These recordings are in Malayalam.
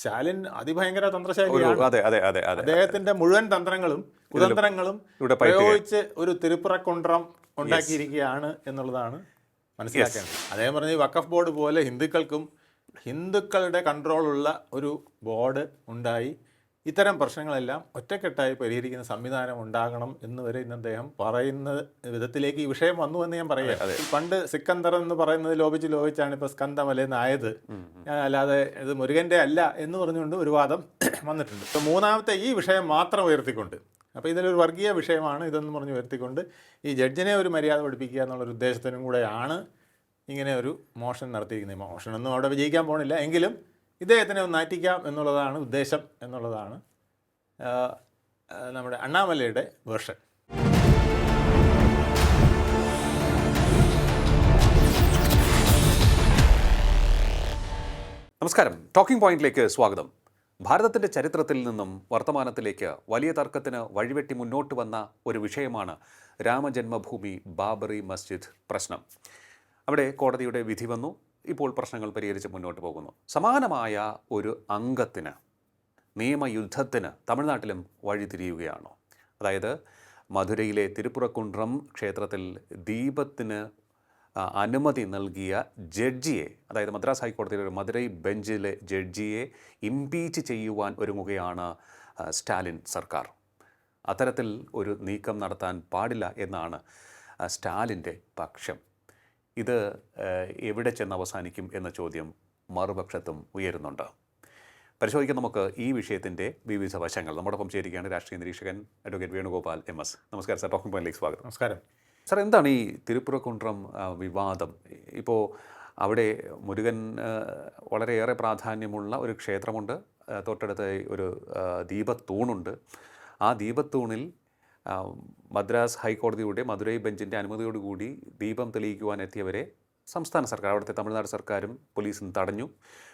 സ്റ്റാലിൻ അതിഭയങ്കര തന്ത്രശാലിയാണ്. അതെ അതെ അതെ അദ്ദേഹത്തിന്റെ മുഴുവൻ തന്ത്രങ്ങളും കുതന്ത്രങ്ങളും പ്രയോഗിച്ച് ഒരു തിരുപ്പുറക്കുണ്ട്രം ഉണ്ടാക്കിയിരിക്കുകയാണ് എന്നുള്ളതാണ് മനസ്സിലാക്കേണ്ടത്. അദ്ദേഹം പറഞ്ഞ ഈ വഖഫ് ബോർഡ് പോലെ ഹിന്ദുക്കൾക്കും ഹിന്ദുക്കളുടെ കൺട്രോളുള്ള ഒരു ബോർഡ് ഉണ്ടായി. ഇത്തരം പ്രശ്നങ്ങളെല്ലാം ഒറ്റക്കെട്ടായി പരിഹരിക്കുന്ന സംവിധാനം ഉണ്ടാകണം എന്ന് വരെ ഇന്ന് അദ്ദേഹം പറയുന്ന വിധത്തിലേക്ക് ഈ വിഷയം വന്നു എന്ന് ഞാൻ പറയാം. പണ്ട് സിക്കന്ദർ എന്ന് പറയുന്നത് ലോപിച്ച് ലോപിച്ചാണ് ഇപ്പോൾ ഞാൻ അല്ലാതെ ഇത് മുരുകന്റെ അല്ല എന്ന് പറഞ്ഞുകൊണ്ട് ഒരു വാദം വന്നിട്ടുണ്ട്. ഇപ്പോൾ മൂന്നാമത്തെ ഈ വിഷയം മാത്രം ഉയർത്തിക്കൊണ്ട് അപ്പോൾ ഇതിലൊരു വർഗീയ വിഷയമാണ് ഇതെന്ന് പറഞ്ഞ് ഉയർത്തിക്കൊണ്ട് ഈ ജഡ്ജിനെ ഒരു മര്യാദ പഠിപ്പിക്കുക എന്നുള്ളൊരു ഉദ്ദേശത്തിനും കൂടെയാണ് ഇങ്ങനെ ഒരു മോഷൻ നടത്തിയിരിക്കുന്നത്. മോഷനൊന്നും അവിടെ വിജയിക്കാൻ പോകണില്ല എങ്കിലും ഇദ്ദേഹത്തിനെ ഒന്ന് നാറ്റിക്കാം എന്നുള്ളതാണ് ഉദ്ദേശം എന്നുള്ളതാണ് നമ്മുടെ അണ്ണാമലയുടെ വേർഷൻ. നമസ്കാരം. ടോക്കിംഗ് പോയിന്റിലേക്ക് സ്വാഗതം. ഭാരതത്തിന്റെ ചരിത്രത്തിൽ നിന്നും വർത്തമാനത്തിലേക്ക് വലിയ തർക്കത്തിന് വഴിവെട്ടി മുന്നോട്ട് വന്ന ഒരു വിഷയമാണ് രാമജന്മഭൂമി ബാബറി മസ്ജിദ് പ്രശ്നം. അവിടെ കോടതിയുടെ വിധി വന്നു. ഇപ്പോൾ പ്രശ്നങ്ങൾ പരിഹരിച്ച് മുന്നോട്ട് പോകുന്നു. സമാനമായ ഒരു അംഗത്തിന് നിയമയുദ്ധത്തിന് തമിഴ്നാട്ടിലും വഴിതിരിയുകയാണോ അതായത് മധുരയിലെ തിരുപ്പുറക്കുണ്ട്രം ക്ഷേത്രത്തിൽ ദീപത്തിന് അനുമതി നൽകിയ ജഡ്ജിയെ അതായത് മദ്രാസ് ഹൈക്കോടതിയിലെ ഒരു മധുരൈ ബെഞ്ചിലെ ജഡ്ജിയെ ഇംപീച്ച് ചെയ്യുവാൻ ഒരുങ്ങുകയാണ് സ്റ്റാലിൻ സർക്കാർ. അത്തരത്തിൽ ഒരു നീക്കം നടത്താൻ പാടില്ല എന്നാണ് സ്റ്റാലിന്റെ പക്ഷം. ഇത് എവിടെ ചെന്ന് അവസാനിക്കും എന്ന ചോദ്യം മറുപക്ഷത്തും ഉയരുന്നുണ്ട്. പരിശോധിക്കാൻ നമുക്ക് ഈ വിഷയത്തിന്റെ വിവിധ വശങ്ങൾ. നമ്മോടൊപ്പം ചേരുകയാണ് രാഷ്ട്രീയ നിരീക്ഷകൻ അഡ്വക്കേറ്റ് വേണുഗോപാൽ എം എസ്. നമസ്കാരം സാർ. ടോക്കിംഗ് പോയിന്റിലേക്ക് സ്വാഗതം. നമസ്കാരം. സാർ എന്താണ് ഈ തിരുപ്പുറക്കുണ്ട്രം വിവാദം? ഇപ്പോൾ അവിടെ മുരുകൻ വളരെയേറെ പ്രാധാന്യമുള്ള ഒരു ക്ഷേത്രമുണ്ട്. തൊട്ടടുത്ത ഒരു ദീപത്തൂണുണ്ട്. ആ ദീപത്തൂണിൽ മദ്രാസ് ഹൈക്കോടതിയുടെ മധുരൈ ബെഞ്ചിന്റെ അനുമതിയോടുകൂടി ദീപം തെളിയിക്കുവാൻ എത്തിയവരെ സംസ്ഥാന സർക്കാർ അവിടുത്തെ തമിഴ്നാട് സർക്കാരും പോലീസും തടഞ്ഞു.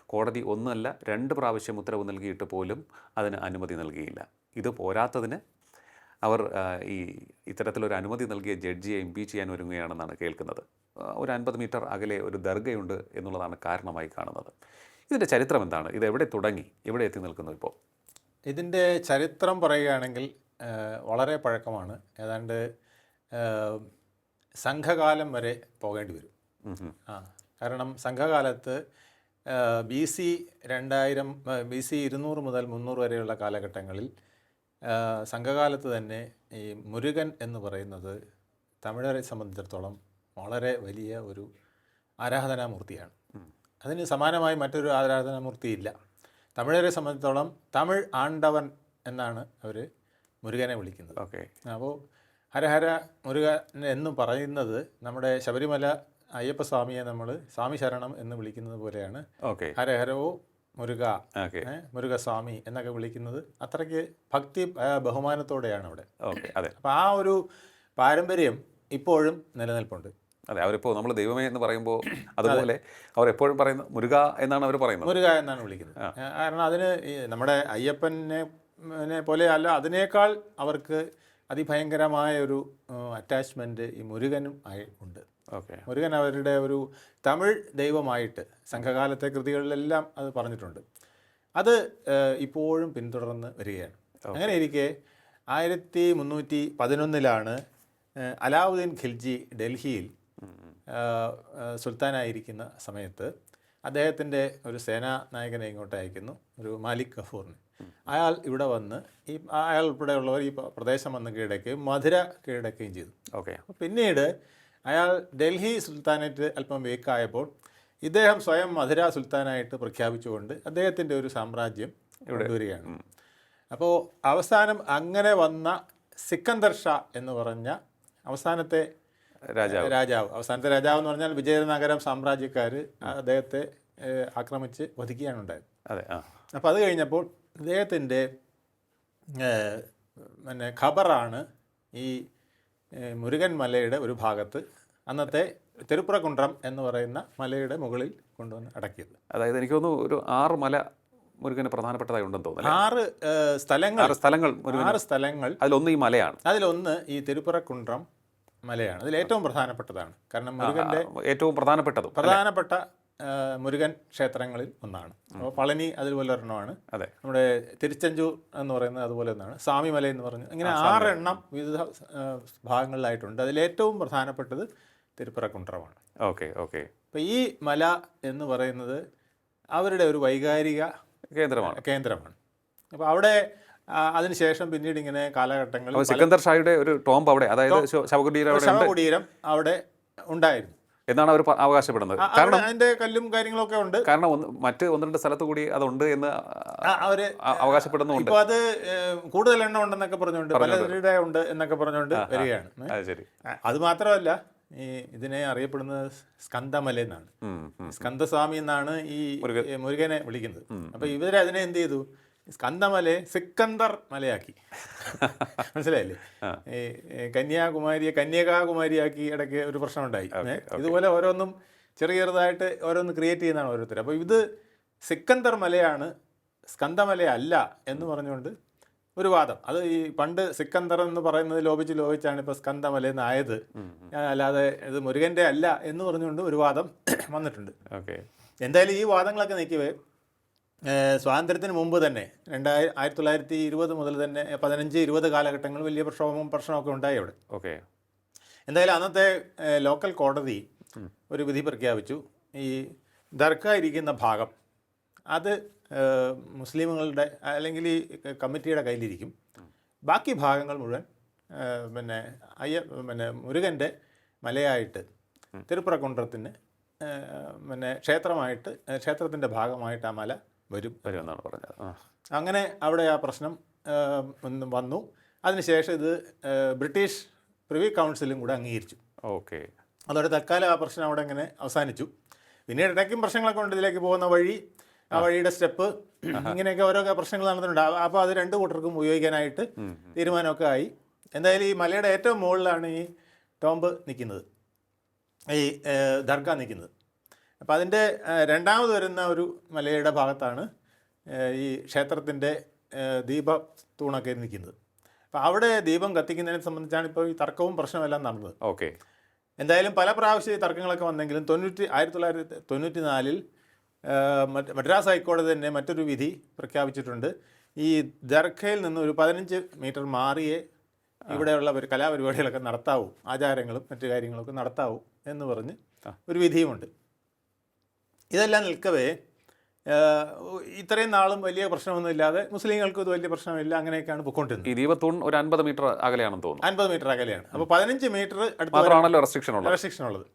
കോടതി ഒന്നല്ല രണ്ട് പ്രാവശ്യം ഉത്തരവ് നൽകിയിട്ട് പോലും അതിന് അനുമതി നൽകിയില്ല. ഇത് പോരാത്തതിന് അവർ ഈ ഇത്തരത്തിലൊരു അനുമതി നൽകിയ ജഡ്ജിയെ ഇംപീച്ച് ചെയ്യാൻ ഒരുങ്ങുകയാണെന്നാണ് കേൾക്കുന്നത്. ഒരു അൻപത് മീറ്റർ അകലെ ഒരു ദർഗയുണ്ട് എന്നുള്ളതാണ് കാരണമായി കാണുന്നത്. ഇതിന്റെ ചരിത്രം എന്താണ്? ഇത് എവിടെ തുടങ്ങി? എവിടെ എത്തി നിൽക്കുന്നു ഇപ്പോൾ? ഇതിന്റെ ചരിത്രം പറയുകയാണെങ്കിൽ വളരെ പഴക്കമാണ്. ഏതാണ്ട് സംഘകാലം വരെ പോകേണ്ടി വരും. ആ കാരണം സംഘകാലത്ത് ബി സി രണ്ടായിരം ബി സി ഇരുന്നൂറ് മുതൽ മുന്നൂറ് വരെയുള്ള കാലഘട്ടങ്ങളിൽ സംഘകാലത്ത് തന്നെ ഈ മുരുകൻ എന്ന് പറയുന്നത് തമിഴരെ സംബന്ധിച്ചിടത്തോളം വളരെ വലിയ ഒരു ആരാധനാമൂർത്തിയാണ്. അതിന് സമാനമായി മറ്റൊരു ആരാധനാമൂർത്തി ഇല്ല തമിഴരെ സംബന്ധിച്ചിടത്തോളം തമിഴ് ആണ്ടവൻ എന്നാണ് അവർ മുരുകനെ വിളിക്കുന്നത്. ഓക്കെ. അപ്പോൾ ഹരഹര മുരുകൻ എന്ന് പറയുന്നത് നമ്മുടെ ശബരിമല അയ്യപ്പ സ്വാമിയെ നമ്മൾ സ്വാമി ശരണം എന്ന് വിളിക്കുന്നത് പോലെയാണ്. ഓക്കെ. ഹരഹരവോ മുരുക മുരുകസ്വാമി എന്നൊക്കെ വിളിക്കുന്നത് അത്രയ്ക്ക് ഭക്തി ബഹുമാനത്തോടെയാണ് അവിടെ. ഓക്കെ അതെ. അപ്പോൾ ആ ഒരു പാരമ്പര്യം ഇപ്പോഴും നിലനിൽപ്പുണ്ട്. അതെ അവരിപ്പോൾ നമ്മൾ ദൈവമേ എന്ന് പറയുമ്പോൾ അതുപോലെ അവർ എപ്പോഴും പറയുന്നത് മുരുക എന്നാണ് അവർ പറയുന്നത്. മുരുക എന്നാണ് വിളിക്കുന്നത്. കാരണം അതിന് നമ്മുടെ അയ്യപ്പനെ നെ പോലെയല്ല അതിനേക്കാൾ അവർക്ക് അതിഭയങ്കരമായ ഒരു അറ്റാച്ച്മെന്റ് ഈ മുരുകനും ആയി ഉണ്ട്. ഓക്കെ. മുരുകൻ അവരുടെ ഒരു തമിഴ് ദൈവമായിട്ട് സംഘകാലത്തെ കൃതികളിലെല്ലാം അത് പറഞ്ഞിട്ടുണ്ട്. അത് ഇപ്പോഴും പിന്തുടർന്ന് വരികയാണ്. അങ്ങനെ ഇരിക്കെ ആയിരത്തി മുന്നൂറ്റി പതിനൊന്നിലാണ് അലാവുദ്ദീൻ ഖിൽജി ഡൽഹിയിൽ സുൽത്താനായിരിക്കുന്ന സമയത്ത് അദ്ദേഹത്തിന്റെ ഒരു സേനാ നായകനെ ഇങ്ങോട്ട് അയക്കുന്നു ഒരു മാലിക് ഗഫൂറിന്. അയാൾ ഇവിടെ വന്ന് ഈ അയാൾ ഉൾപ്പെടെയുള്ളവർ ഈ പ്രദേശം വന്ന് കീഴടക്കുകയും മധുര കീഴടക്കുകയും ചെയ്തു. ഓക്കെ. പിന്നീട് അയാൾ ഡൽഹി സുൽത്താനേറ്റ് അല്പം വീക്കായപ്പോൾ ഇദ്ദേഹം സ്വയം മധുര സുൽത്താനായിട്ട് പ്രഖ്യാപിച്ചുകൊണ്ട് അദ്ദേഹത്തിന്റെ ഒരു സാമ്രാജ്യം ഇവിടെ. വരികയാണ് അപ്പോൾ അവസാനം അങ്ങനെ വന്ന സിക്കന്ദർ ഷാ എന്ന് പറഞ്ഞ അവസാനത്തെ രാജാവ്. രാജാവ്. അവസാനത്തെ രാജാവ് എന്ന് പറഞ്ഞാൽ വിജയനഗരം സാമ്രാജ്യക്കാർ അദ്ദേഹത്തെ ആക്രമിച്ച് വധിക്കുകയാണ് ഉണ്ടായത്. അതെ അപ്പോൾ അത് കഴിഞ്ഞപ്പോൾ ഇദ്ദേഹത്തിന്റെ പിന്നെ ഖബറാണ് ഈ മുരുകൻ മലയുടെ ഒരു ഭാഗത്ത് അന്നത്തെ തിരുപ്പുറകുണ്ട്രം എന്ന് പറയുന്ന മലയുടെ മുകളിൽ കൊണ്ടുവന്ന് അടക്കിയത്. അതായത് എനിക്ക് തോന്നുന്നു ഒരു ആറ് മല മുരുകന് പ്രധാനപ്പെട്ടതായി ഉണ്ടെന്ന് തോന്നുന്നു ആറ് സ്ഥലങ്ങൾ ആറ് സ്ഥലങ്ങൾ ആറ് സ്ഥലങ്ങൾ അതിലൊന്ന് ഈ മലയാണ്. അതിലൊന്ന് ഈ തിരുപ്പുറക്കുണ്ട്രം മലയാണ്. അതിൽ ഏറ്റവും പ്രധാനപ്പെട്ടതാണ്. കാരണം മുരുകന്റെ ഏറ്റവും പ്രധാനപ്പെട്ടതും പ്രധാനപ്പെട്ട മുരുകൻ ക്ഷേത്രങ്ങളിൽ ഒന്നാണ്. അപ്പോൾ പളനി അതുപോലെ ഒരെണ്ണമാണ്. അതെ. നമ്മുടെ തിരുച്ചെഞ്ചൂർ എന്ന് പറയുന്നത് അതുപോലെ ഒന്നാണ്. സ്വാമിമല എന്ന് പറഞ്ഞു ഇങ്ങനെ ആറെണ്ണം വിവിധ ഭാഗങ്ങളിലായിട്ടുണ്ട്. അതിൽ ഏറ്റവും പ്രധാനപ്പെട്ടത് തിരുപ്പുറക്കുണ്ട്രമാണ് ഓക്കെ ഓക്കെ. അപ്പോൾ ഈ മല എന്ന് പറയുന്നത് അവരുടെ ഒരു വൈകാരിക കേന്ദ്രമാണ്. കേന്ദ്രമാണ്. അപ്പോൾ അവിടെ അതിനുശേഷം പിന്നീട് ഇങ്ങനെ കാലഘട്ടങ്ങളിൽ സിക്കന്ദർ ഷായുടെ ഒരു ടോംബ് അവിടെ അതായത് ശവകുടീരം അവിടെ ഉണ്ടായിരുന്നു. എന്നാണ് അവർ അവകാശപ്പെടുന്നത്. കാരണം അതിന്റെ കല്ലും കാര്യങ്ങളൊക്കെ ഉണ്ട്. കാരണം മറ്റ് ഒന്ന് രണ്ട് സ്ഥലത്ത് കൂടി അതുണ്ട് എന്ന് അവർ അവകാശപ്പെടുന്നുണ്ട് അത് കൂടുതൽ എണ്ണം ഉണ്ടെന്നൊക്കെ പറഞ്ഞുകൊണ്ട് പലരുടെ ഉണ്ട് എന്നൊക്കെ പറഞ്ഞുകൊണ്ട് വരികയാണ്? അത് ശരി. അത് മാത്രമല്ല ഈ ഇതിനെ അറിയപ്പെടുന്നത് സ്കന്ദമല എന്നാണ്. സ്കന്ദസ്വാമി എന്നാണ് ഈ മുരുകനെ വിളിക്കുന്നത്. അപ്പൊ ഇവരെ അതിനെ എന്ത് ചെയ്തു? സ്കന്ദമലയെ സിക്കന്ദർ മലയാക്കി. മനസ്സിലായില്ലേ? ഈ കന്യാകുമാരിയെ കന്യകാകുമാരിയാക്കി ഇടയ്ക്ക് ഒരു പ്രശ്നം ഉണ്ടായി ഇതുപോലെ ഓരോന്നും ചെറിയ ചെറുതായിട്ട് ഓരോന്ന് ക്രിയേറ്റ് ചെയ്യുന്നതാണ് ഓരോരുത്തർ. അപ്പോൾ ഇത് സിക്കന്ദർ മലയാണ് സ്കന്ദമല അല്ല എന്ന് പറഞ്ഞുകൊണ്ട് ഒരു വാദം. അത് ഈ പണ്ട് സിക്കന്ദർ എന്ന് പറയുന്നത് ലോപിച്ച് ലോപിച്ചാണ് ഇപ്പോൾ സ്കന്ദമല എന്നായത് അല്ലാതെ ഇത് മുരുകന്റെ അല്ല എന്ന് പറഞ്ഞുകൊണ്ട് ഒരു വാദം വന്നിട്ടുണ്ട്. ഓക്കെ. എന്തായാലും ഈ വാദങ്ങളൊക്കെ നീക്കിയവേ സ്വാതന്ത്ര്യത്തിന് മുമ്പ് തന്നെ രണ്ടായിരം ആയിരത്തി തൊള്ളായിരത്തി ഇരുപത് മുതൽ തന്നെ പതിനഞ്ച് ഇരുപത് കാലഘട്ടങ്ങൾ വലിയ പ്രക്ഷോഭവും പ്രശ്നമൊക്കെ ഉണ്ടായി അവിടെ. ഓക്കെ. എന്തായാലും അന്നത്തെ ലോക്കൽ കോടതി ഒരു വിധി പ്രഖ്യാപിച്ചു. ഈ ദർഗ ഇരിക്കുന്ന ഭാഗം അത് മുസ്ലിമുകളുടെ അല്ലെങ്കിൽ ഈ കമ്മിറ്റിയുടെ കയ്യിലിരിക്കും. ബാക്കി ഭാഗങ്ങൾ മുഴുവൻ പിന്നെ അയ്യ പിന്നെ മുരുകന്റെ മലയായിട്ട് തിരുപ്പുറക്കുണ്ടത്തിന് പിന്നെ ക്ഷേത്രമായിട്ട് ക്ഷേത്രത്തിന്റെ ഭാഗമായിട്ട് ആ മല വരും. വരുമെന്നാണ് പറഞ്ഞത്. അങ്ങനെ അവിടെ ആ പ്രശ്നം വന്നു അതിനുശേഷം ഇത് ബ്രിട്ടീഷ് പ്രിവി കൗൺസിലും കൂടെ അംഗീകരിച്ചു. ഓക്കെ. അതോടെ തൽക്കാലം ആ പ്രശ്നം അവിടെ ഇങ്ങനെ അവസാനിച്ചു. പിന്നീട് ഇടയ്ക്കും പ്രശ്നങ്ങളൊക്കെ ഉണ്ട് ഇതിലേക്ക് പോകുന്ന വഴി ആ വഴിയുടെ സ്റ്റെപ്പ് ഇങ്ങനെയൊക്കെ ഓരോ പ്രശ്നങ്ങൾ നടന്നിട്ടുണ്ട്. അപ്പോൾ അത് രണ്ട് കൂട്ടർക്കും ഉപയോഗിക്കാനായിട്ട് തീരുമാനമൊക്കെ ആയി. എന്തായാലും ഈ മലയുടെ ഏറ്റവും മുകളിലാണ് ഈ ടോംബ് നിൽക്കുന്നത്. ഈ ദർഗ നിൽക്കുന്നത്. അപ്പോൾ അതിന്റെ രണ്ടാമത് വരുന്ന ഒരു മലയുടെ ഭാഗത്താണ് ഈ ക്ഷേത്രത്തിന്റെ ദീപ തൂണൊക്കെ നിൽക്കുന്നത്. അപ്പോൾ അവിടെ ദീപം കത്തിക്കുന്നതിനെ സംബന്ധിച്ചാണ് ഇപ്പോൾ ഈ തർക്കവും പ്രശ്നമെല്ലാം നടന്നത്. ഓക്കെ. എന്തായാലും പല പ്രാവശ്യം ഈ തർക്കങ്ങളൊക്കെ വന്നെങ്കിലും തൊണ്ണൂറ്റി ആയിരത്തി തൊള്ളായിരത്തി തൊണ്ണൂറ്റി നാലിൽ മദ്രാസ് ഹൈക്കോടതി തന്നെ മറ്റൊരു വിധി പ്രഖ്യാപിച്ചിട്ടുണ്ട്. ഈ ദർഖയിൽ നിന്ന് ഒരു പതിനഞ്ച് മീറ്റർ മാറിയേ ഇവിടെയുള്ള ഒരു കലാപരിപാടികളൊക്കെ നടത്താവൂ ആചാരങ്ങളും മറ്റു കാര്യങ്ങളൊക്കെ നടത്താവൂ എന്ന് പറഞ്ഞ് ഒരു വിധിയുമുണ്ട്. ഇതെല്ലാം നിൽക്കവേ ഇത്രയും നാളും വലിയ പ്രശ്നമൊന്നുമില്ലാതെ മുസ്ലിങ്ങൾക്ക് ഇത് വലിയ പ്രശ്നമില്ല അങ്ങനെയൊക്കെയാണ് പൊക്കോണ്ടിരുന്നത്. ഈ ദീപത്തൂൺ ഒരു അൻപത് മീറ്റർ അകലെയാണെന്ന് തോന്നുന്നു. അൻപത് മീറ്റർ അകലെയാണ്. അപ്പോൾ പതിനഞ്ച് മീറ്റർ അടുത്ത് മാത്രമാണല്ലോ റെസ്ട്രിക്ഷൻ ഉള്ളത്. റെസ്ട്രിക്ഷൻ ഉള്ളത്.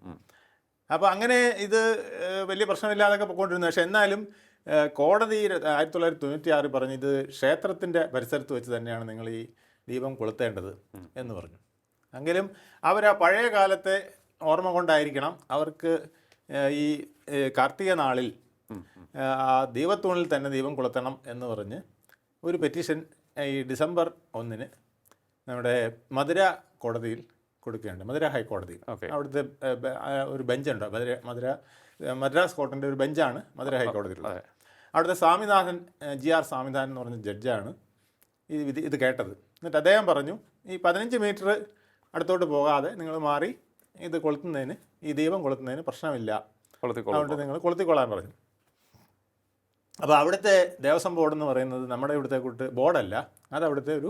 അപ്പോൾ അങ്ങനെ ഇത് വലിയ പ്രശ്നമില്ലാതൊക്കെ പൊക്കോണ്ടിരുന്നു. പക്ഷെ എന്നാലും കോടതി ആയിരത്തി തൊള്ളായിരത്തി തൊണ്ണൂറ്റി ആറ് പറഞ്ഞ് ഇത് ക്ഷേത്രത്തിന്റെ പരിസരത്ത് വെച്ച് തന്നെയാണ് നിങ്ങൾ ഈ ദീപം കൊളുത്തേണ്ടത് എന്ന് പറഞ്ഞു. എങ്കിലും അവർ ആ പഴയ കാലത്തെ ഓർമ്മ കൊണ്ടായിരിക്കണം അവർക്ക് ഈ കാർത്തിക നാളിൽ ആ ദീപത്തൂണിൽ തന്നെ ദീപം കൊളുത്തണം എന്ന് പറഞ്ഞ് ഒരു പെറ്റീഷൻ ഈ ഡിസംബർ ഒന്നിന് നമ്മുടെ മധുര കോടതിയിൽ കൊടുക്കുകയുണ്ട് മധുര ഹൈക്കോടതിയിൽ. അവിടുത്തെ ഒരു ബെഞ്ചുണ്ട് മധുര മധുര മദ്രാസ് കോർട്ടിന്റെ ഒരു ബെഞ്ചാണ് മധുര ഹൈക്കോടതിയിലുള്ളത്. അവിടുത്തെ സ്വാമിനാഥൻ ജി ആർ സ്വാമിനാഥൻ എന്ന് പറഞ്ഞ ജഡ്ജാണ് ഈ വിധി ഇത് കേട്ടത്. എന്നിട്ട് അദ്ദേഹം പറഞ്ഞു ഈ പതിനഞ്ച് മീറ്റർ അടുത്തോട്ട് പോകാതെ നിങ്ങൾ മാറി ഇത് കൊളുത്തുന്നതിന് ഈ ദീപം കൊളുത്തുന്നതിന് പ്രശ്നമില്ല. അതുകൊണ്ട് നിങ്ങൾ കൊളുത്തിക്കൊള്ളാൻ പറഞ്ഞു. അപ്പോൾ അവിടുത്തെ ദേവസ്വം ബോർഡ് എന്ന് പറയുന്നത് നമ്മുടെ ഇവിടുത്തെ കൂട്ട് ബോർഡല്ല അത് അവിടുത്തെ ഒരു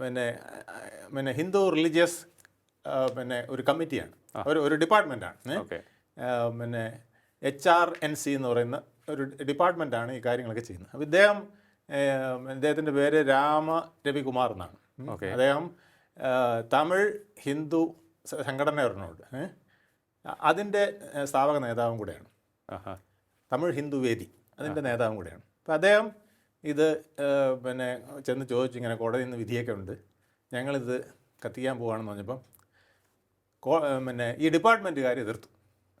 പിന്നെ പിന്നെ ഹിന്ദു റിലീജിയസ് പിന്നെ ഒരു കമ്മിറ്റിയാണ്. ഒരു ഒരു ഡിപ്പാർട്ട്മെന്റാണ് പിന്നെ എച്ച് ആർ എൻ സി എന്ന് പറയുന്ന ഒരു ഡിപ്പാർട്ട്മെന്റാണ് ഈ കാര്യങ്ങളൊക്കെ ചെയ്യുന്നത്. അപ്പോൾ ഇദ്ദേഹം ഇദ്ദേഹത്തിന്റെ പേര് രാമ രവികുമാർ എന്നാണ് അദ്ദേഹം തമിഴ് ഹിന്ദു സംഘടന ഒരെണ്ണമുണ്ട്. അതിന്റെ സ്ഥാപക നേതാവും കൂടെയാണ്. തമിഴ് ഹിന്ദു വേദി അതിന്റെ നേതാവും കൂടെയാണ്. അപ്പോൾ അദ്ദേഹം ഇത് പിന്നെ ചെന്ന് ചോദിച്ചു ഇങ്ങനെ കോടതിയിൽ നിന്ന് വിധിയൊക്കെ ഉണ്ട്. ഞങ്ങളിത് കത്തിക്കാൻ പോവുകയാണെന്ന് പറഞ്ഞപ്പം കോ പിന്നെ ഈ ഡിപ്പാർട്ട്മെന്റുകാർ എതിർത്തു.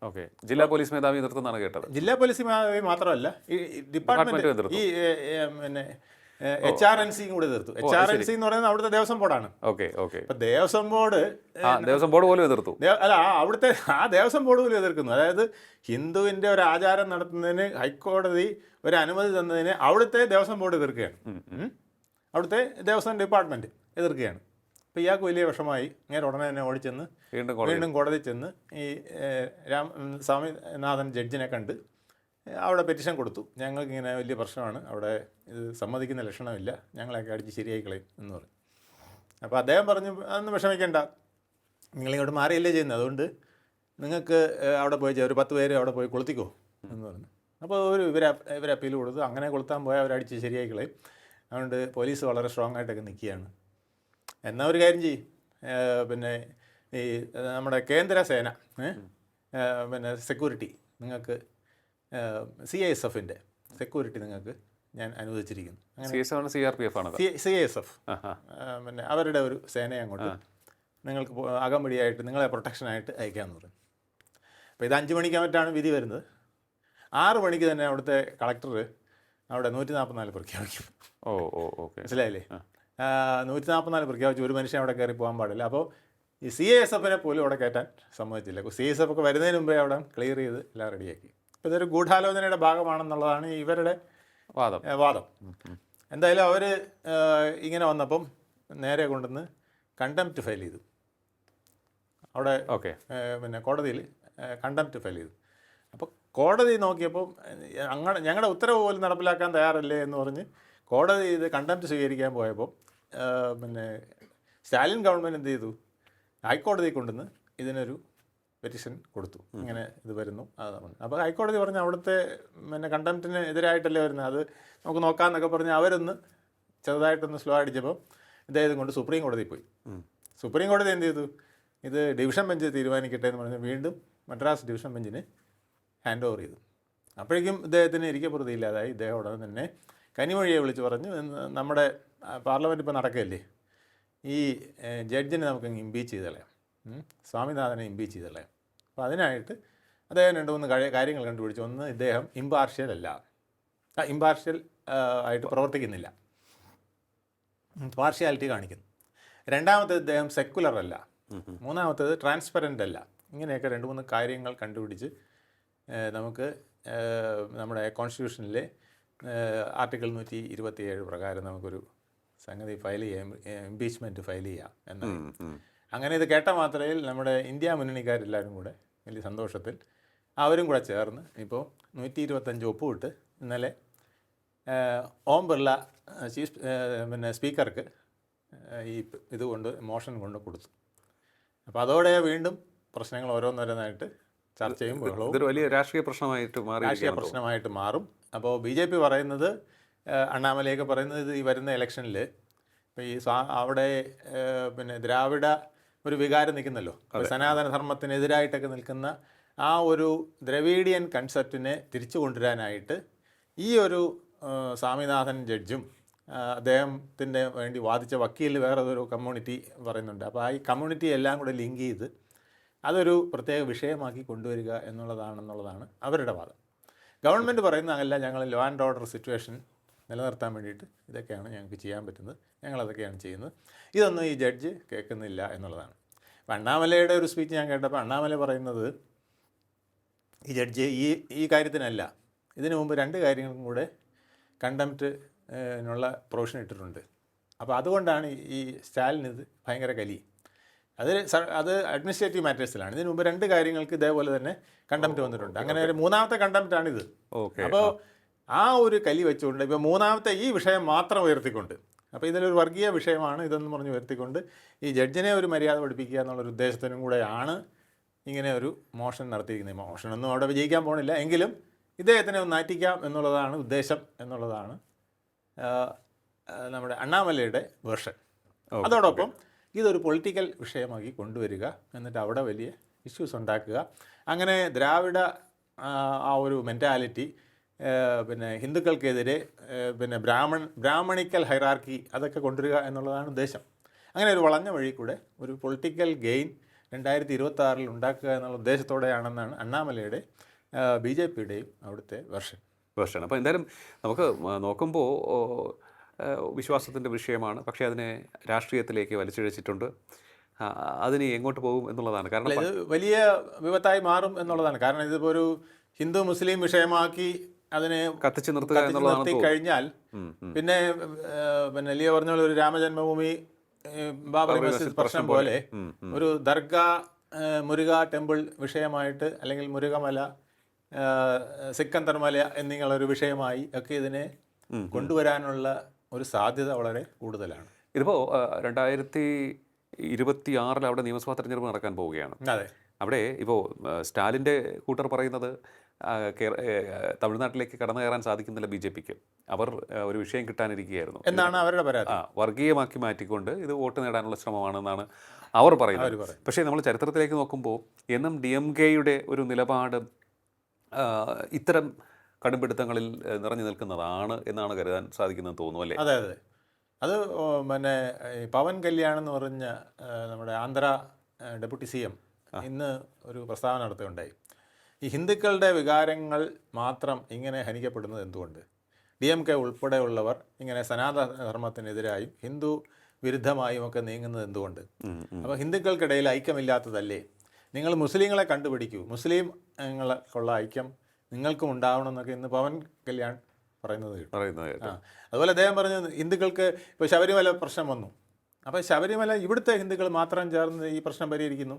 ഓക്കെ. ജില്ലാ പോലീസ് മേധാവി എതിർത്തെന്നാണ് കേട്ടത്. ജില്ലാ പോലീസ് മേധാവി മാത്രമല്ല ഈ ഡിപ്പാർട്ട്മെന്റ് ഈ പിന്നെ എച്ച് ആർ എൻ സിയും കൂടെ എതിർത്തു എച്ച് ആർ എൻ സി എന്ന് പറയുന്നത് അവിടുത്തെ ദേവസ്വം ബോർഡാണ്. Okay okay. അപ്പൊ ദേവസ്വം ബോർഡ് ദേവസ്വം ബോർഡ് പോലും എതിർത്തു. അല്ല അവിടുത്തെ ആ ദേവസ്വം ബോർഡ് പോലും എതിർക്കുന്നു. അതായത് ഹിന്ദുവിന്റെ ഒരു ആചാരം നടത്തുന്നതിന് ഹൈക്കോടതി ഒരു അനുമതി തന്നതിന് അവിടുത്തെ ദേവസ്വം ബോർഡ് എതിർക്കുകയാണ്. അവിടുത്തെ ദേവസ്വം ഡിപ്പാർട്ട്മെന്റ് എതിർക്കുകയാണ്. അപ്പോൾ ഇയാൾക്ക് വലിയ വിഷമായി നേരെ ഉടനെ തന്നെ ഓടിച്ചെന്ന് വീണ്ടും കോടതി. വീണ്ടും കോടതി ചെന്ന് ഈ രാം സ്വാമിനാഥൻ ജഡ്ജിനെ കണ്ട് അവിടെ പെറ്റിഷൻ കൊടുത്തു. ഞങ്ങൾക്ക് ഇങ്ങനെ വലിയ പ്രശ്നമാണ്. അവിടെ ഇത് സമ്മതിക്കുന്ന ലക്ഷണമില്ല. ഞങ്ങളെയൊക്കെ അടിച്ച് ശരിയായി കളയും എന്ന് പറഞ്ഞു. അപ്പോൾ അദ്ദേഹം പറഞ്ഞു അതൊന്നും വിഷമിക്കേണ്ട. നിങ്ങളിങ്ങോട്ട് മാറിയല്ലേ ചെയ്യുന്നത്. അതുകൊണ്ട് നിങ്ങൾക്ക് അവിടെ പോയി ഒരു പത്ത് പേര് അവിടെ പോയി കൊളുത്തിക്കോ. എന്ന് പറഞ്ഞു. അപ്പോൾ ഒരു ഇവർ ഇവർ അപ്പീൽ കൊടുത്തു. അങ്ങനെ കൊളുത്താൻ പോയാൽ അവരടിച്ച് ശരിയായി കളയും. അതുകൊണ്ട് പോലീസ് വളരെ സ്ട്രോങ് ആയിട്ടൊക്കെ നിൽക്കുകയാണ്. എന്നാൽ ഒരു കാര്യം ചെയ്യും. പിന്നെ ഈ നമ്മുടെ കേന്ദ്ര സേന പിന്നെ സെക്യൂരിറ്റി നിങ്ങൾക്ക് സി ഐ എസ് എഫിന്റെ സെക്യൂരിറ്റി നിങ്ങൾക്ക് ഞാൻ അനുവദിച്ചിരിക്കുന്നു. അങ്ങനെ സി ആർ പി എഫ് ആണ് സി ഐ എസ് എഫ് പിന്നെ അവരുടെ ഒരു സേനയെ അങ്ങോട്ട് നിങ്ങൾക്ക് അകമ്പടിയായിട്ട് നിങ്ങളെ പ്രൊട്ടക്ഷനായിട്ട് അയക്കാമെന്ന് പറഞ്ഞു. അപ്പോൾ ഇത് അഞ്ച് മണിക്ക് മറ്റാണ് വിധി വരുന്നത്. ആറ് മണിക്ക് തന്നെ അവിടുത്തെ കളക്ടർ അവിടെ നൂറ്റി നാൽപ്പത്തിനാല് പ്രഖ്യാപിക്കും. ഓ ഓ ഓക്കെ. മനസ്സിലായില്ലേ? നൂറ്റി നാൽപ്പത്തിനാല് പ്രഖ്യാപിച്ചു ഒരു മനുഷ്യൻ അവിടെ കയറി പോകാൻ പാടില്ല. അപ്പോൾ ഈ സി എസ് എഫിനെ പോലും അവിടെ കയറ്റാൻ സമ്മതിച്ചില്ല. സി എസ് എഫ് ഒക്കെ വരുന്നതിന് മുമ്പേ അവിടെ ക്ലിയർ ചെയ്ത് എല്ലാം റെഡിയാക്കി. അപ്പോൾ ഇതൊരു ഗൂഢാലോചനയുടെ ഭാഗമാണെന്നുള്ളതാണ് ഇവരുടെ വാദം. വാദം. എന്തായാലും അവർ ഇങ്ങനെ വന്നപ്പം നേരെ കൊണ്ടുവന്ന് കണ്ടംപ്റ്റ് ഫയൽ ചെയ്തു. അവിടെ ഓക്കെ. പിന്നെ കോടതിയിൽ കണ്ടംപ്റ്റ് ഫയൽ ചെയ്തു. അപ്പോൾ കോടതി നോക്കിയപ്പം അങ്ങനെ ഞങ്ങളുടെ ഉത്തരവ് പോലും നടപ്പിലാക്കാൻ തയ്യാറല്ലേ എന്ന് പറഞ്ഞ് കോടതി ഇത് കണ്ടംപ്റ്റ് സ്വീകരിക്കാൻ പോയപ്പോൾ പിന്നെ സ്റ്റാലിൻ ഗവൺമെന്റ് എന്ത് ചെയ്തു? ഹൈക്കോടതി കൊണ്ടുവന്ന് ഇതിനൊരു പെറ്റീഷൻ കൊടുത്തു. ഇങ്ങനെ ഇത് വരുന്നു. അതാണ് അപ്പോൾ ഹൈക്കോടതി പറഞ്ഞു അവിടുത്തെ പിന്നെ കണ്ടംപ്റ്റിന് എതിരായിട്ടല്ലേ വരുന്നത്? അത് നമുക്ക് നോക്കാമെന്നൊക്കെ പറഞ്ഞ് അവരൊന്ന് ചെറുതായിട്ടൊന്ന് സ്ലോ അടിച്ചപ്പോൾ ഇദ്ദേഹം കൊണ്ട് സുപ്രീം കോടതി പോയി. സുപ്രീം കോടതി എന്ത് ചെയ്തു? ഇത് ഡിവിഷൻ ബെഞ്ച് തീരുമാനിക്കട്ടെ എന്ന് പറഞ്ഞ് വീണ്ടും മദ്രാസ് ഡിവിഷൻ ബെഞ്ചിന് ഹാൻഡ് ഓവർ ചെയ്തു. അപ്പോഴേക്കും ഇദ്ദേഹത്തിന് ഇരിക്കെ പ്രതിയില്ലാതായി ഇദ്ദേഹം ഉടനെ തന്നെ കനിമൊഴിയെ വിളിച്ച് പറഞ്ഞു നമ്മുടെ പാർലമെന്റ് ഇപ്പോൾ നടക്കുകയല്ലേ? ഈ ജഡ്ജിനെ നമുക്ക് ഇമ്പീച്ച് ചെയ്ത് കളയാം. സ്വാമിനാഥനെ ഇമ്പീച്ച് ചെയ്തല്ലേ? അപ്പോൾ അതിനായിട്ട് അദ്ദേഹം രണ്ട് മൂന്ന് കഴിയ കാര്യങ്ങൾ കണ്ടുപിടിച്ചു. ഒന്ന് ഇദ്ദേഹം ഇമ്പാർഷ്യൽ അല്ല. ഇമ്പാർഷ്യൽ ആയിട്ട് പ്രവർത്തിക്കുന്നില്ല. പാർഷ്യാലിറ്റി കാണിക്കുന്നു. രണ്ടാമത്തേത് ഇദ്ദേഹം സെക്കുലർ അല്ല. മൂന്നാമത്തേത് ട്രാൻസ്പെറന്റ് അല്ല. ഇങ്ങനെയൊക്കെ രണ്ട് മൂന്ന് കാര്യങ്ങൾ കണ്ടുപിടിച്ച് നമുക്ക് നമ്മുടെ കോൺസ്റ്റിറ്റ്യൂഷനിലെ ആർട്ടിക്കിൾ നൂറ്റി ഇരുപത്തിയേഴ് പ്രകാരം നമുക്കൊരു സംഗതി ഫയൽ ചെയ്യാം ഇംപീച്ച്മെന്റ് ഫയൽ ചെയ്യാം എന്നാണ്. അങ്ങനെ ഇത് കേട്ട മാത്രയിൽ നമ്മുടെ ഇന്ത്യ മുന്നണിക്കാരെല്ലാവരും കൂടെ വലിയ സന്തോഷത്തിൽ അവരും കൂടെ ചേർന്ന് ഇപ്പോൾ നൂറ്റി ഇരുപത്തഞ്ച് ഒപ്പുവിട്ട് ഇന്നലെ ഓം ബിർള ചീഫ് പിന്നെ സ്പീക്കർക്ക് ഈ ഇതുകൊണ്ട് മോഷൻ കൊണ്ട് കൊടുത്തു. അപ്പോൾ അതോടെ വീണ്ടും പ്രശ്നങ്ങൾ ഓരോന്നോരോന്നായിട്ട് ചർച്ചയും ബഹളവും ഇതൊരു വലിയ രാഷ്ട്രീയ പ്രശ്നമായിട്ട് രാഷ്ട്രീയ പ്രശ്നമായിട്ട് മാറും. അപ്പോൾ ബി ജെ പി പറയുന്നത് അണ്ണാമലയൊക്കെ പറയുന്നത് ഈ വരുന്ന ഇലക്ഷനിൽ ഇപ്പോൾ ഈ സ്വാ അവിടെ പിന്നെ ദ്രാവിഡ ഒരു വികാരം നിൽക്കുന്നല്ലോ. സനാതന ധർമ്മത്തിനെതിരായിട്ടൊക്കെ നിൽക്കുന്ന ആ ഒരു ദ്രവീഡിയൻ കൺസെപ്റ്റിനെ തിരിച്ചു കൊണ്ടുവരാനായിട്ട് ഈ ഒരു സ്വാമിനാഥൻ ജഡ്ജും അദ്ദേഹത്തിന്റെ വേണ്ടി വാദിച്ച വക്കീൽ വേറെ ഒരു കമ്മ്യൂണിറ്റി പറയുന്നുണ്ട്. അപ്പോൾ ആ ഈ കമ്മ്യൂണിറ്റി എല്ലാം കൂടെ ലിങ്ക് ചെയ്ത് അതൊരു പ്രത്യേക വിഷയമാക്കി കൊണ്ടുവരിക എന്നുള്ളതാണെന്നുള്ളതാണ് അവരുടെ വാദം. ഗവൺമെന്റ് പറയുന്ന അങ്ങല്ല ഞങ്ങൾ ലോ ആൻഡ് ഓർഡർ സിറ്റുവേഷൻ നിലനിർത്താൻ വേണ്ടിയിട്ട് ഇതൊക്കെയാണ് ഞങ്ങൾക്ക് ചെയ്യാൻ പറ്റുന്നത്. ഞങ്ങളതൊക്കെയാണ് ചെയ്യുന്നത്. ഇതൊന്നും ഈ ജഡ്ജ് കേൾക്കുന്നില്ല എന്നുള്ളതാണ്. അണ്ണാമലയുടെ ഒരു സ്പീച്ച് ഞാൻ കേട്ടപ്പോൾ അണ്ണാമല പറയുന്നത് ഈ ജഡ്ജ് ഈ ഈ കാര്യത്തിനല്ല. ഇതിനു മുമ്പ് രണ്ട് കാര്യങ്ങൾക്കും കൂടെ കണ്ടംപ്റ്റ് ഉള്ള പ്രൊവിഷൻ ഇട്ടിട്ടുണ്ട്. അപ്പോൾ അതുകൊണ്ടാണ് ഈ- സ്റ്റാലിന് ഇത് ഭയങ്കര കലി. അത് അത് അഡ്മിനിസ്ട്രേറ്റീവ് മാറ്റേഴ്സിലാണ് ഇതിനു മുമ്പ് രണ്ട് കാര്യങ്ങൾക്ക് ഇതേപോലെ തന്നെ കണ്ടംപ്റ്റ് വന്നിട്ടുണ്ട്. അങ്ങനെ ഒരു മൂന്നാമത്തെ കണ്ടംപ്റ്റ് ആണിത്. ഓക്കെ അപ്പോൾ ആ ഒരു കലി വെച്ചുകൊണ്ട് ഇപ്പോൾ മൂന്നാമത്തെ ഈ വിഷയം മാത്രം ഉയർത്തിക്കൊണ്ട് അപ്പോൾ ഇതിലൊരു വർഗീയ വിഷയമാണ് ഇതെന്ന് പറഞ്ഞ് ഉയർത്തിക്കൊണ്ട് ഈ ജഡ്ജിനെ ഒരു മര്യാദ പഠിപ്പിക്കുക എന്നുള്ളൊരു ഉദ്ദേശത്തിനും കൂടെയാണ് ഇങ്ങനെ ഒരു മോഷൻ നടത്തിയിരിക്കുന്നത്. മോഷനൊന്നും അവിടെ വിജയിക്കാൻ പോണില്ല. എങ്കിലും ഇദ്ദേഹത്തിനെ ഒന്ന് നാറ്റിക്കാം എന്നുള്ളതാണ് ഉദ്ദേശം എന്നുള്ളതാണ് നമ്മുടെ അണ്ണാമലയുടെ വേർഷൻ. അതോടൊപ്പം ഇതൊരു പൊളിറ്റിക്കൽ വിഷയമാക്കി കൊണ്ടുവരിക എന്നിട്ട് അവിടെ വലിയ ഇഷ്യൂസ് ഉണ്ടാക്കുക. അങ്ങനെ ദ്രാവിഡ ആ ഒരു മെന്റാലിറ്റി പിന്നെ ഹിന്ദുക്കൾക്കെതിരെ പിന്നെ ബ്രാഹ്മൺ ബ്രാഹ്മണിക്കൽ ഹൈറാർക്കി അതൊക്കെ കൊണ്ടുവരിക എന്നുള്ളതാണ് ഉദ്ദേശം. അങ്ങനെ ഒരു വളഞ്ഞ വഴി കൂടെ ഒരു പൊളിറ്റിക്കൽ ഗെയിൻ രണ്ടായിരത്തി ഇരുപത്തി ആറിൽ ഉണ്ടാക്കുക എന്നുള്ള ഉദ്ദേശത്തോടെയാണെന്നാണ് അണ്ണാമലയുടെ ബി ജെ പിയുടെയും അവിടുത്തെ വെർഷൻ. വേർഷൻ. അപ്പോൾ എന്തായാലും നമുക്ക് നോക്കുമ്പോൾ വിശ്വാസത്തിന്റെ വിഷയമാണ്. പക്ഷേ അതിനെ രാഷ്ട്രീയത്തിലേക്ക് വലിച്ചിഴച്ചിട്ടുണ്ട്. അതിന് എങ്ങോട്ട് പോകും എന്നുള്ളതാണ്. കാരണം ഇത് വലിയ വിപത്തായി മാറും എന്നുള്ളതാണ്. കാരണം ഇതിപ്പോൾ ഒരു ഹിന്ദു മുസ്ലിം വിഷയമാക്കി അതിനെ കത്തിച്ച് നിർത്തുക നിർത്തി കഴിഞ്ഞാൽ. പിന്നെ പിന്നെ ലിയോ പറഞ്ഞ പോലെ ഒരു രാമജന്മഭൂമി ബാബറി മസ്ജിദ് പ്രശ്നം പോലെ. ഒരു ദർഗ മുരുക ടെമ്പിൾ വിഷയമായിട്ട് അല്ലെങ്കിൽ മുരുകമല സിക്കന്ദർ മല എന്നിങ്ങനെയുള്ള ഒരു വിഷയമായി ഒക്കെ ഇതിനെ കൊണ്ടുവരാനുള്ള ഒരു സാധ്യത വളരെ കൂടുതലാണ്. ഇതിപ്പോൾ രണ്ടായിരത്തി ഇരുപത്തി ആറിൽ അവിടെ നിയമസഭാ തെരഞ്ഞെടുപ്പ് നടക്കാൻ പോവുകയാണ്. അതെ. അവിടെ ഇപ്പോൾ സ്റ്റാലിന്റെ കൂട്ടർ പറയുന്നത് തമിഴ്നാട്ടിലേക്ക് കടന്നു കയറാൻ സാധിക്കുന്നില്ല ബി ജെ പിക്ക്. അവർ ഒരു വിഷയം കിട്ടാനിരിക്കുകയായിരുന്നു. എന്നാണ് അവരുടെ പരാതി? വർഗീയമാക്കി മാറ്റിക്കൊണ്ട് ഇത് വോട്ട് നേടാനുള്ള ശ്രമമാണെന്നാണ് അവർ പറയുന്നത്. പക്ഷേ നമ്മൾ ചരിത്രത്തിലേക്ക് നോക്കുമ്പോൾ എന്നും ഡി എം കെയുടെ ഒരു നിലപാട് ഇത്തരം കടുംപിടുത്തങ്ങളിൽ നിറഞ്ഞു നിൽക്കുന്നതാണ് എന്നാണ് കരുതാൻ സാധിക്കുന്നത് തോന്നുന്നു അല്ലേ? അതെ അതെ. അത് പിന്നെ പവൻ കല്യാൺ എന്ന് പറഞ്ഞ നമ്മുടെ ആന്ധ്ര ഡെപ്യൂട്ടി സി എം ഇന്ന് ഒരു പ്രസ്താവന നടത്തുകയുണ്ടായി. ഈ ഹിന്ദുക്കളുടെ വികാരങ്ങൾ മാത്രം ഇങ്ങനെ ഹനിക്കപ്പെടുന്നത് എന്തുകൊണ്ട്? ഡി എം കെ ഉൾപ്പെടെയുള്ളവർ ഇങ്ങനെ സനാതനധർമ്മത്തിനെതിരായും ഹിന്ദു വിരുദ്ധമായും ഒക്കെ നീങ്ങുന്നത് എന്തുകൊണ്ട്? അപ്പോൾ ഹിന്ദുക്കൾക്കിടയിൽ ഐക്യമില്ലാത്തതല്ലേ? നിങ്ങൾ മുസ്ലിങ്ങളെ കണ്ടുപിടിക്കൂ. മുസ്ലിങ്ങളുള്ള ഐക്യം നിങ്ങൾക്കും ഉണ്ടാവണം എന്നൊക്കെ ഇന്ന് പവൻ കല്യാൺ പറയുന്നത് പറയുന്നത് ആ അതുപോലെ അദ്ദേഹം പറഞ്ഞു ഹിന്ദുക്കൾക്ക് ഇപ്പോൾ ശബരിമല പ്രശ്നം വന്നു. അപ്പോൾ ശബരിമല ഇവിടുത്തെ ഹിന്ദുക്കൾ മാത്രം ചേർന്ന് ഈ പ്രശ്നം പരിഹരിക്കുന്നു?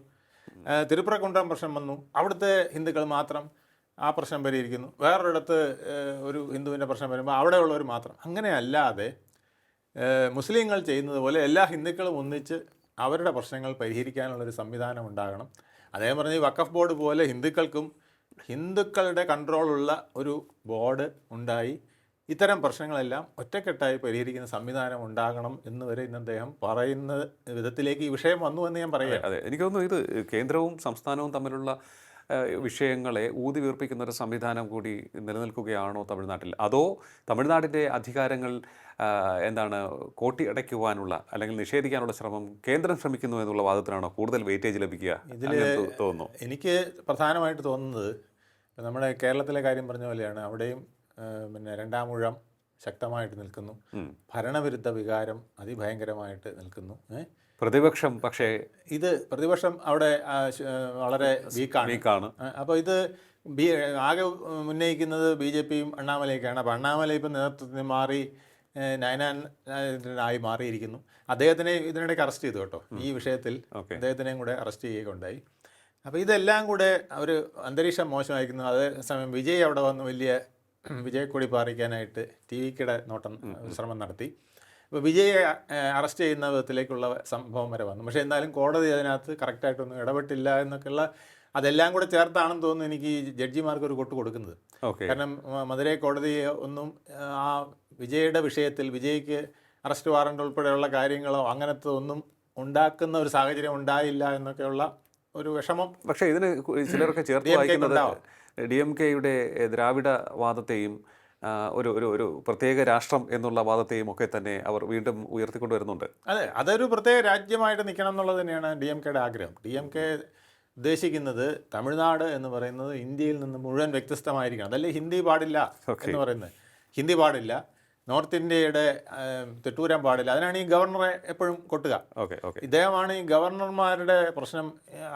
ആ, തിരുപ്പുറക്കുണ്ടം പ്രശ്നം വന്നു. അവിടുത്തെ ഹിന്ദുക്കൾ മാത്രം ആ പ്രശ്നം പരിഹരിക്കുന്നു. വേറൊരിടത്ത് ഒരു ഹിന്ദുവിന്റെ പ്രശ്നം വരുമ്പോൾ അവിടെയുള്ളവർ മാത്രം. അങ്ങനെ അല്ലാതെ ഏ, മുസ്ലിങ്ങൾ ചെയ്യുന്നത് പോലെ എല്ലാ ഹിന്ദുക്കളും ഒന്നിച്ച് അവരുടെ പ്രശ്നങ്ങൾ പരിഹരിക്കാനുള്ളൊരു സംവിധാനം ഉണ്ടാകണം. അദ്ദേഹം പറഞ്ഞ ഈ വഖഫ് ബോർഡ് പോലെ ഹിന്ദുക്കൾക്കും ഹിന്ദുക്കളുടെ കൺട്രോളുള്ള ഒരു ബോർഡ് ഉണ്ടായി. ഇത്തരം പ്രശ്നങ്ങളെല്ലാം ഒറ്റക്കെട്ടായി പരിഹരിക്കുന്ന സംവിധാനം ഉണ്ടാകണം എന്ന് വരെ ഇന്ന് അദ്ദേഹം പറയുന്ന വിധത്തിലേക്ക് ഈ വിഷയം വന്നു എന്ന് ഞാൻ പറയാം. അതെ എനിക്ക് തോന്നുന്നു ഇത് കേന്ദ്രവും സംസ്ഥാനവും തമ്മിലുള്ള വിഷയങ്ങളെ ഊതി വീർപ്പിക്കുന്ന ഒരു സംവിധാനം കൂടി നിലനിൽക്കുകയാണോ തമിഴ്നാട്ടിൽ? അതോ തമിഴ്നാടിന്റെ അധികാരങ്ങൾ എന്താണ് കോട്ടി അടയ്ക്കുവാനുള്ള അല്ലെങ്കിൽ നിഷേധിക്കാനുള്ള ശ്രമം കേന്ദ്രം ശ്രമിക്കുന്നു എന്നുള്ള വാദത്തിനാണോ കൂടുതൽ വെയിറ്റേജ് ലഭിക്കുക ഇതിൽ തോന്നുന്നു? എനിക്ക് പ്രധാനമായിട്ട് തോന്നുന്നത് നമ്മുടെ കേരളത്തിലെ കാര്യം പറഞ്ഞ പോലെയാണ് അവിടെയും പിന്നെ രണ്ടാം ഊഴം ശക്തമായിട്ട് നിൽക്കുന്നു. ഭരണവിരുദ്ധ വികാരം അതിഭയങ്കരമായിട്ട് നിൽക്കുന്നു. പ്രതിപക്ഷം പക്ഷേ ഇത് പ്രതിപക്ഷം അവിടെ വളരെ വീക്കാണ്. വീക്കാണ്. അപ്പോൾ ഇത് ബി ആകെ ഉന്നയിക്കുന്നത് ബി ജെ പിയും അണ്ണാമലയൊക്കെയാണ്. അപ്പോൾ അണ്ണാമല ഇപ്പം നേതൃത്വത്തിന് മാറി നയനാൻ ആയി മാറിയിരിക്കുന്നു. അദ്ദേഹത്തിനെ ഇതിനിടയ്ക്ക് അറസ്റ്റ് ചെയ്തു കേട്ടോ. ഈ വിഷയത്തിൽ അദ്ദേഹത്തിനെയും കൂടെ അറസ്റ്റ് ചെയ്യുകയുണ്ടായി. അപ്പോൾ ഇതെല്ലാം കൂടെ ഒരു അന്തരീക്ഷം മോശമായിരിക്കുന്നു. അതേസമയം വിജയ് അവിടെ വന്ന് വലിയ വിജയക്കൊടി പാറിക്കാനായിട്ട് ടി വിക്കിടെ നോട്ടം ശ്രമം നടത്തി. അപ്പോൾ വിജയെ അറസ്റ്റ് ചെയ്യുന്ന വിധത്തിലേക്കുള്ള സംഭവം വരെ വന്നു. പക്ഷേ എന്തായാലും കോടതി അതിനകത്ത് കറക്റ്റായിട്ടൊന്നും ഇടപെട്ടില്ല എന്നൊക്കെയുള്ള അതെല്ലാം കൂടെ ചേർത്താണെന്ന് തോന്നുന്നു എനിക്ക് ജഡ്ജിമാർക്ക് ഒരു കൊട്ട് കൊടുക്കുന്നത്. കാരണം മധുരൈ കോടതി ഒന്നും ആ വിജയുടെ വിഷയത്തിൽ വിജയ്ക്ക് അറസ്റ്റ് വാറണ്ട് ഉൾപ്പെടെയുള്ള കാര്യങ്ങളോ അങ്ങനത്തെ ഒന്നും ഉണ്ടാക്കുന്ന ഒരു സാഹചര്യം ഉണ്ടായില്ല എന്നൊക്കെയുള്ള ഒരു വിഷമം പക്ഷേ ഇതിന് ചിലർക്ക് ചിലരൊക്കെ ചേർത്ത് വായിക്കുന്നത്. ഡി എം കെയുടെ ദ്രാവിഡ വാദത്തെയും ഒരു ഒരു ഒരു പ്രത്യേക രാഷ്ട്രം എന്നുള്ള വാദത്തെയും ഒക്കെ തന്നെ അവർ വീണ്ടും ഉയർത്തിക്കൊണ്ടുവരുന്നുണ്ട് അതെ അതൊരു പ്രത്യേക രാജ്യമായിട്ട് നിൽക്കണം എന്നുള്ളത് തന്നെയാണ് ഡി എം കെയുടെ ആഗ്രഹം. ഡി എം കെ ഉദ്ദേശിക്കുന്നത് തമിഴ്നാട് എന്ന് പറയുന്നത് ഇന്ത്യയിൽ നിന്ന് മുഴുവൻ വ്യത്യസ്തമായിരിക്കണം. അതല്ലേ ഹിന്ദി പാടില്ല എന്ന് പറയുന്നത്. ഹിന്ദി പാടില്ല. നോർത്ത് ഇന്ത്യയുടെ തെറ്റൂരാൻ തെട്ടൂരാൻ പാടില്ല. അതിനാണ് ഈ ഗവർണറെ എപ്പോഴും കൊട്ടുക. Okay okay. ഇദ്ദേഹമാണ് ഈ ഗവർണർമാരുടെ പ്രശ്നം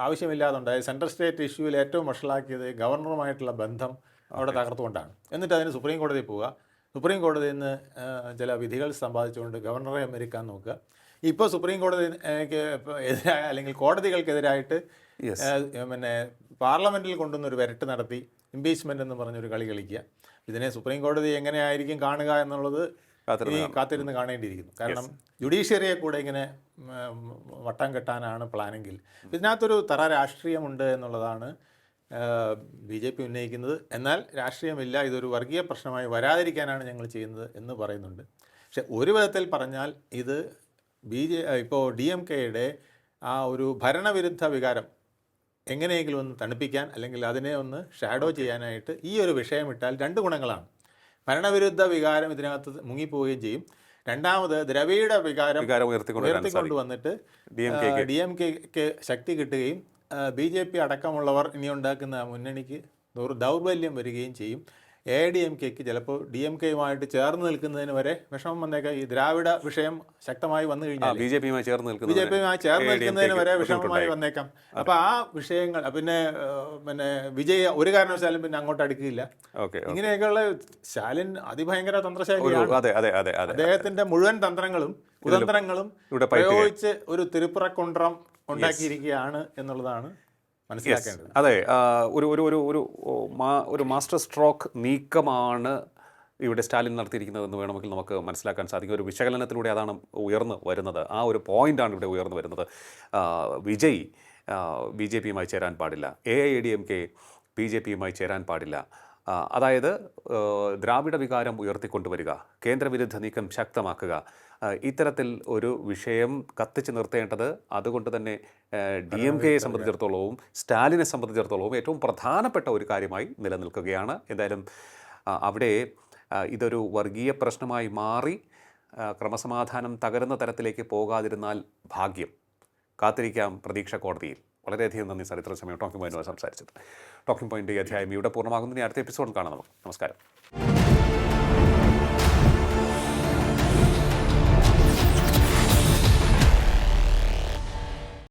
ആവശ്യമില്ലാതുണ്ടായത് സെൻട്രൽ സ്റ്റേറ്റ് ഇഷ്യൂവിൽ ഏറ്റവും വഷളാക്കിയത് ഗവർണറുമായിട്ടുള്ള ബന്ധം അവിടെ തകർത്തുകൊണ്ടാണ്. എന്നിട്ട് അതിന് സുപ്രീം കോടതിയിൽ പോവുക. സുപ്രീം കോടതിയിൽ നിന്ന് ചില വിധികൾ സമ്പാദിച്ചുകൊണ്ട് ഗവർണറെ അമേരിക്കാൻ നോക്കുക. ഇപ്പോൾ സുപ്രീം കോടതി എതിരായ അല്ലെങ്കിൽ കോടതികൾക്കെതിരായിട്ട് പിന്നെ പാർലമെന്റിൽ കൊണ്ടുവന്ന് ഒരു വരട്ട് നടത്തി ഇംപീച്ച്മെന്റ് എന്ന് പറഞ്ഞൊരു കളി കളിക്കുക. ഇതിനെ സുപ്രീം കോടതി എങ്ങനെയായിരിക്കും കാണുക എന്നുള്ളത് ഇനി കാത്തിരുന്ന് കാണേണ്ടിയിരിക്കുന്നു. കാരണം ജുഡീഷ്യറിയെ കൂടെ ഇങ്ങനെ വട്ടം കെട്ടാനാണ് പ്ലാനെങ്കിൽ. ഇതിനകത്തൊരു തറ രാഷ്ട്രീയമുണ്ട് എന്നുള്ളതാണ് ബി ജെ പി ഉന്നയിക്കുന്നത്. എന്നാൽ രാഷ്ട്രീയമില്ല ഇതൊരു വർഗീയ പ്രശ്നമായി വരാതിരിക്കാനാണ് ഞങ്ങൾ ചെയ്യുന്നത് എന്ന് പറയുന്നുണ്ട്. പക്ഷെ ഒരു വിധത്തിൽ പറഞ്ഞാൽ ഇത് ബി ജെ ഇപ്പോൾ ഡി എം കെയുടെ ആ ഒരു ഭരണവിരുദ്ധ വികാരം എങ്ങനെയെങ്കിലും ഒന്ന് തണുപ്പിക്കാൻ അല്ലെങ്കിൽ അതിനെ ഒന്ന് ഷാഡോ ചെയ്യാനായിട്ട് ഈ ഒരു വിഷയം ഇട്ടാൽ രണ്ട് ഗുണങ്ങളാണ്. ഭരണവിരുദ്ധ വികാരം ഇതിനകത്ത് മുങ്ങിപ്പോവുകയും ചെയ്യും. രണ്ടാമത് ദ്രവിഡ വികാരം ഉയർത്തിക്കൊണ്ട് വന്നിട്ട് ഡി എം കെക്ക് ശക്തി കിട്ടുകയും ബി ജെ പി അടക്കമുള്ളവർ ഇനി ഉണ്ടാക്കുന്ന മുന്നണിക്ക് ദൗർബല്യം വരികയും ചെയ്യും. എ ഡി എം കെക്ക് ചിലപ്പോൾ ഡി എം കെയുമായിട്ട് ചേർന്ന് നിൽക്കുന്നതിന് വരെ വിഷമം വന്നേക്കാം. ഈ ദ്രാവിഡ വിഷയം ശക്തമായി വന്നു കഴിഞ്ഞാൽ ബി ജെ പിയുമായി ചേർന്ന് ബി നിൽക്കുന്നത് ജെ പിയുമായി ചേർന്ന് നിൽക്കുന്നതിന് വരെ വിഷമമായി വന്നേക്കാം. അപ്പൊ ആ വിഷയങ്ങൾ പിന്നെ പിന്നെ വിജയ ഒരു കാരണവശാലും പിന്നെ അങ്ങോട്ട് അടുക്കില്ല ഇങ്ങനെയൊക്കെയുള്ള സ്റ്റാലിൻ അതിഭയങ്കര തന്ത്രശാലിയാണ്. അദ്ദേഹത്തിന്റെ മുഴുവൻ തന്ത്രങ്ങളും കുതന്ത്രങ്ങളും പ്രയോഗിച്ച് ഒരു തിരുപ്പുറക്കുണ്ട്രം ഉണ്ടാക്കിയിരിക്കുകയാണ് എന്നുള്ളതാണ് മനസ്സിലാക്കേണ്ടത്. അതെ ഒരു ഒരു ഒരു ഒരു ഒരു മാസ്റ്റർ സ്ട്രോക്ക് നീക്കമാണ് ഇവിടെ സ്റ്റാലിൻ നടത്തിയിരിക്കുന്നതെന്ന് വേണമെങ്കിൽ നമുക്ക് മനസ്സിലാക്കാൻ സാധിക്കും. ഒരു വിശകലനത്തിലൂടെ അതാണ് ഉയർന്നു വരുന്നത്. ആ ഒരു പോയിന്റാണ് ഇവിടെ ഉയർന്നു വരുന്നത്. വിജയ് ബി ജെ പിയുമായി ചേരാൻ പാടില്ല. A I D M K B J പിയുമായി ചേരാൻ പാടില്ല. അതായത് ദ്രാവിഡ വികാരം ഉയർത്തിക്കൊണ്ടുവരിക കേന്ദ്രവിരുദ്ധ നീക്കം ശക്തമാക്കുക ഇത്തരത്തിൽ ഒരു വിഷയം കത്തിച്ച് നിർത്തേണ്ടത് അതുകൊണ്ട് തന്നെ ഡി എം കെയെ സംബന്ധിച്ചിടത്തോളവും സ്റ്റാലിനെ സംബന്ധിച്ചിടത്തോളവും ഏറ്റവും പ്രധാനപ്പെട്ട ഒരു കാര്യമായി നിലനിൽക്കുകയാണ്. എന്തായാലും അവിടെ ഇതൊരു വർഗീയ പ്രശ്നമായി മാറി ക്രമസമാധാനം തകരുന്ന തരത്തിലേക്ക് പോകാതിരുന്നാൽ ഭാഗ്യം. കാത്തിരിക്കാം പ്രതീക്ഷ കോടതിയിൽ. വളരെയധികം നന്ദി സാർ. ഇത്ര സമയം ടോക്കിംഗ് പോയിന്റുമായി സംസാരിച്ചത് ടോക്കിംഗ് പോയിന്റ് അധ്യായം ഇവിടെ പൂർണമാകുന്നതിന് അടുത്ത എപ്പിസോഡിൽ കാണാം നമുക്ക്. നമസ്കാരം.